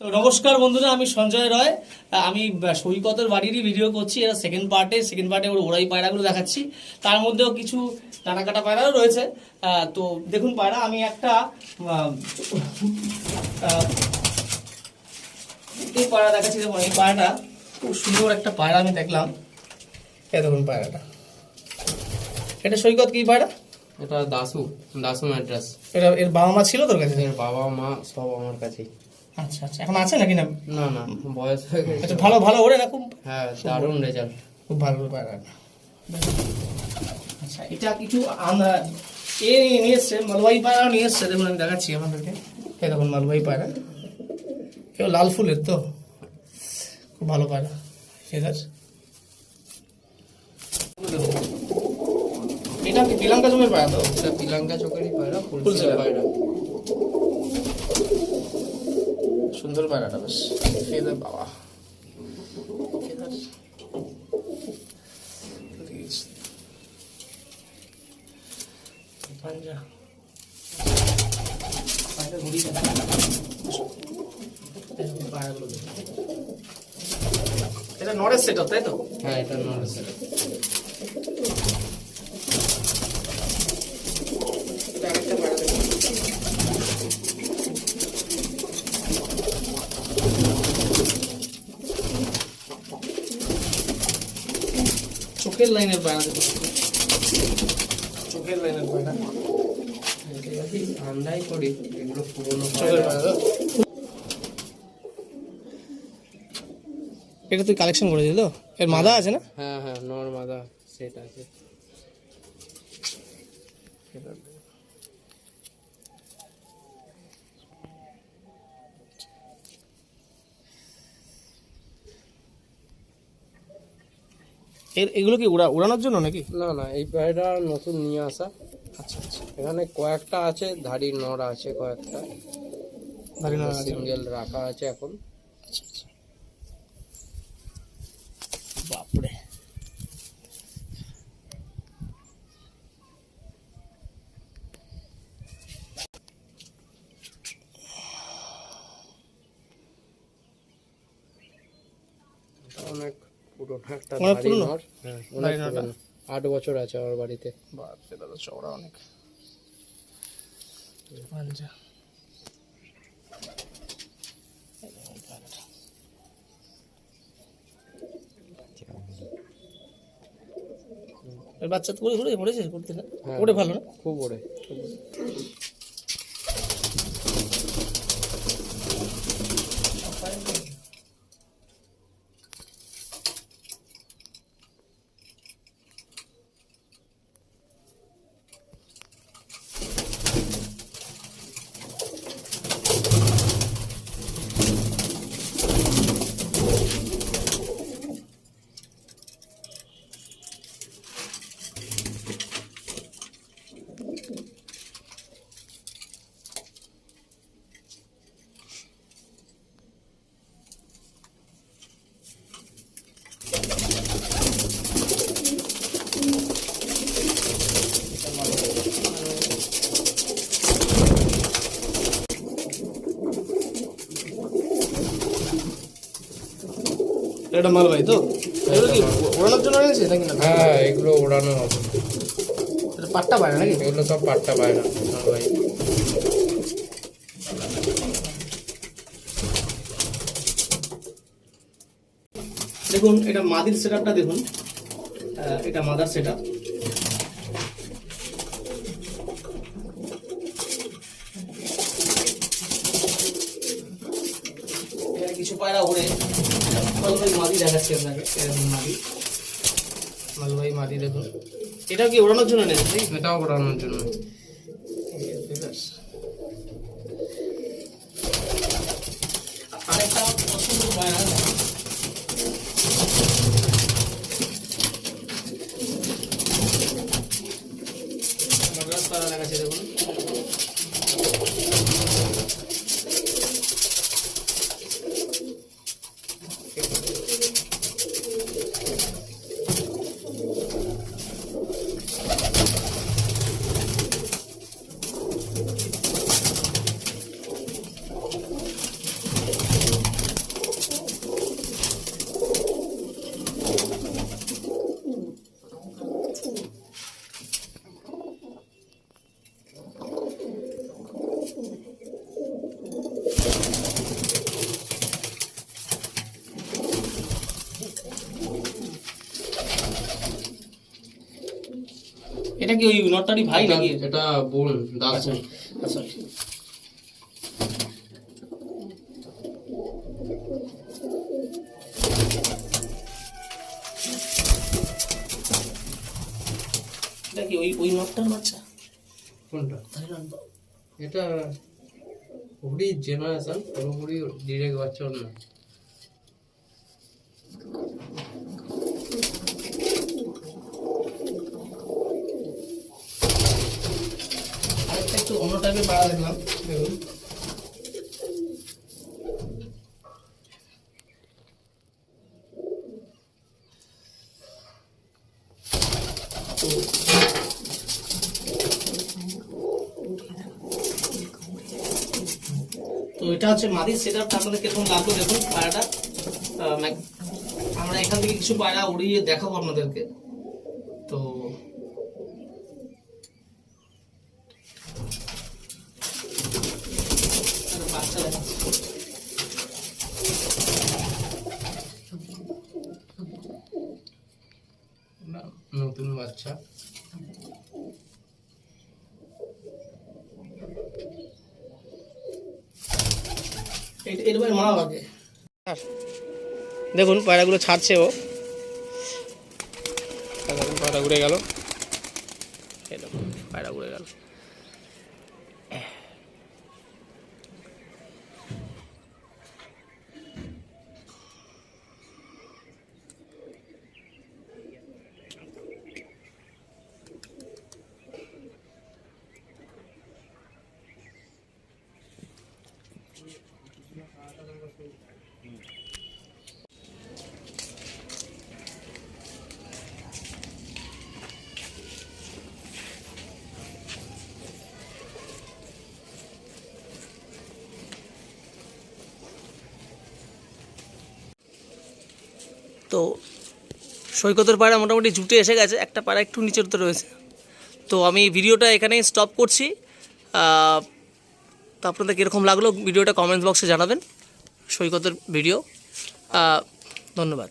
তো নমস্কার বন্ধুরা, আমি সঞ্জয় রয়। আমি সৈকতের বাড়িরই ভিডিও করছি। এরা সেকেন্ড পার্টে সেকেন্ড পার্টে ওর ওরাই পায়রাগুলো দেখাচ্ছি। তার মধ্যেও কিছু টানা কাটা পায়রাও রয়েছে। তো দেখুন পায়রা, আমি একটা এই পায়রা দেখাচ্ছি। দেখুন, এই পায়রাটা খুব সুন্দর একটা পায়রা আমি দেখলাম। এই দেখুন পায়রাটা। এটা সৈকত কি পায়রা? এটা দাসু দাসু ম্যাড্রাস এটা এর বাবা মা ছিল তোর কাছে? এর বাবা মা সব আমার কাছেই। আচ্ছা আচ্ছা। এখন আছে নাকি না? না না বয়স হয়ে গেছে। আচ্ছা ভালো ভালো ওরে না খুব? হ্যাঁ দারুণ রেজাল্ট খুব ভালো পায়রা আচ্ছা এটা কিছু আমরা এ নিয়ে এসছে মালবাহী পায়রা নিয়ে এসছে। দেখুন আমি দেখাচ্ছি আপনাদেরকে। এই দেখুন মালবাহী পায়রা। কেউ লাল ফুলের তো? খুব ভালো পায়রা। ঠিক আছে এটা কি পিলাঙ্কা জমের পায়রা তো? এটা পিলাঙ্কা চোখেরই পায়রা। ফুলসেরা পায়রা। সুন্দর পায়রাটা বেশ। ফেদার বাবা। ফেদার পাঞ্জা। পায়রা ঘুরি পায়রাগুলো এটা নরেশ সেট তাই তো? হ্যাঁ এটা নরসের এটা চোখের লাইনের পায়রা চোখের লাইনের পায়রা ঠান্ডাই করি এগুলো পুরোনো চোখের পায়রা পায়রা এটা তুই কালেকশন করেছিস তো? এর মাদা আছে না? হ্যাঁ হ্যাঁ নর্মাদা সেট আছে। এর এগুলো কি উড়া উড়ানোর জন্য নাকি? না না এই পায়রা নতুন নিয়ে আসা। আচ্ছা আচ্ছা। এখানে কয়েকটা আছে ধাড়ি নড় আছে কয়েকটা। সিঙ্গেল রাখা আছে এখন আচ্ছা আচ্ছা বাপরে এটা অনেক পুরোনো? একটা হ্যাঁ। অনেক আট বছর আছে আমার বাড়িতে। বাপরে দাদা চওড়া অনেক। আচ্ছা। বাচ্চা তো ঘুরে ঘুরেছে করতে না? হ্যাঁ। ভালো না? খুব ওড়ে এটা তো। এগুলো কি ওড়ানোর জন্য এনেছে নাকি না? হ্যাঁ এগুলো ওড়ানো হবে এটা পাট্টা পায় না নাকি? এগুলো সব পাট্টা পায় না ভাই। দেখুন এটা মাদির সেটআপটা দেখুন। আহ, এটা মাদার সেটআপ। এখানে কিছু পায়রা ওড়ে। মালবাই মাদি দেখাচ্ছি আপনাকে। এরকম মাদি। মালবাই মাদি দেখুন। এটা কি ওড়ানোর জন্য নেই এটাও ওড়ানোর জন্য। আরেকটা পছন্দ দেখাচ্ছি দেখুন। এটা কি ওই নটটারই ভাই নাকি? এটা- বোন দাস আচ্ছা আচ্ছা এটা কি ওই ওই নটটার বাচ্চা? কোনটা? তাই না? এটা পুরি জেনারেশন পুরোপুরি ডিরেক্ট বাচ্চা না। অন্য টাইপের পাড়া দেখলাম, দেখুন। তো এটা হচ্ছে মাদির সেট আপটা আপনাদের কীরকম লাগল দেখুন, পায়রাটা। আমরা এখান থেকে কিছু পায়রা উড়িয়ে দেখাবো আপনাদেরকে। তো বাচ্চা দেখাচ্ছি না, নতুন বাচ্চা। এ- মা লাগে দেখুন পায়রাগুলো ছাড়ছে ও। পায়রা ঘুরে গেল। পায়রা ঘুরে গেল। তো সৈকতের পাড়া মোটামুটি জুটে এসে গেছে, একটা পাড়া একটু নিচের তো রয়েছে। তো আমি ভিডিওটা এখানেই স্টপ করছি। তো আপনাদের কীরকম লাগল ভিডিওটা কমেন্ট বক্সে জানাবেন, সৈকতের ভিডিও ধন্যবাদ।